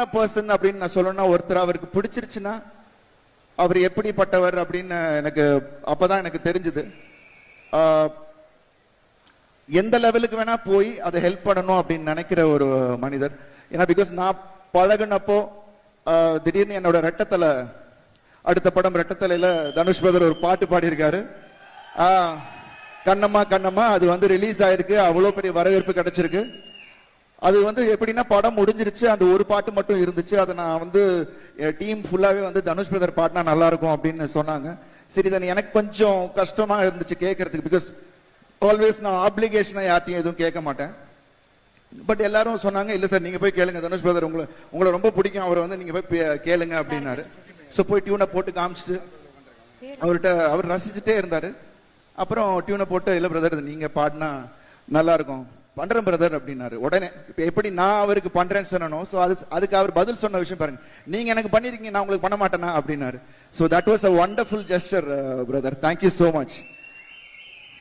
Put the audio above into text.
Person அப்படின்னு நான் சொல்லணும்னா ஒருத்தர் அவருக்கு பிடிச்சிருச்சுன்னா அவர் எப்படிப்பட்டவர் அப்படின்னு எனக்கு அப்பதான் எனக்கு தெரிஞ்சது. எந்த லெவலுக்கு வேணா போய் அதை ஹெல்ப் பண்ணணும் அப்படின்னு நினைக்கிற ஒரு மனிதர். ஏன்னா பிகாஸ் நான் பழகுனப்போ திடீர்னு என்னோட ரெட்டத்தலை அடுத்த படம் ரெட்டத்தலையில தனுஷ் பதர் ஒரு பாட்டு பாடியிருக்காரு. கண்ணம்மா கண்ணம்மா அது வந்து ரிலீஸ் ஆயிருக்கு. அவ்வளோ பெரிய வரவேற்பு கிடைச்சிருக்கு. அது வந்து எப்படின்னா படம் முடிஞ்சிருச்சு அந்த ஒரு பாட்டு மட்டும் இருந்துச்சு. அதை நான் வந்து டீம் ஃபுல்லாகவே வந்து தனுஷ் பிரதர் பாடினா நல்லா இருக்கும் அப்படின்னு சொன்னாங்க. சரி தானே எனக்கு கொஞ்சம் கஷ்டமா இருந்துச்சு கேட்கறதுக்கு பிகாஸ் ஆல்வேஸ் நான் ஆப்ளிகேஷனை யார்ட்டையும் எதுவும் கேட்க மாட்டேன். பட் எல்லாரும் சொன்னாங்க இல்லை சார் நீங்க போய் கேளுங்க தனுஷ் பிரதர் உங்களை உங்களை ரொம்ப பிடிக்கும். அவரை வந்து நீங்க போய் கேளுங்க அப்படின்னாரு. ஸோ போய் டியூனை போட்டு காமிச்சிட்டு அவர்கிட்ட அவர் ரசிச்சுட்டே இருந்தாரு. அப்புறம் டியூனை போட்டு இல்லை பிரதர் நீங்க பாடினா நல்லா இருக்கும் பண்றேன் பிரதர் அப்படின்னாரு. உடனே இப்ப எப்படி நான் அவருக்கு பண்றேன்னு சொன்னனோ சோ அது அதுக்கு அவர் பதில் சொன்ன விஷயம் பாருங்க. நீங்க எனக்கு பண்ணிருக்கீங்க நான் உங்களுக்கு பண்ண மாட்டேனா? அப்படின்னாரு. So that was a wonderful gesture brother thank you so much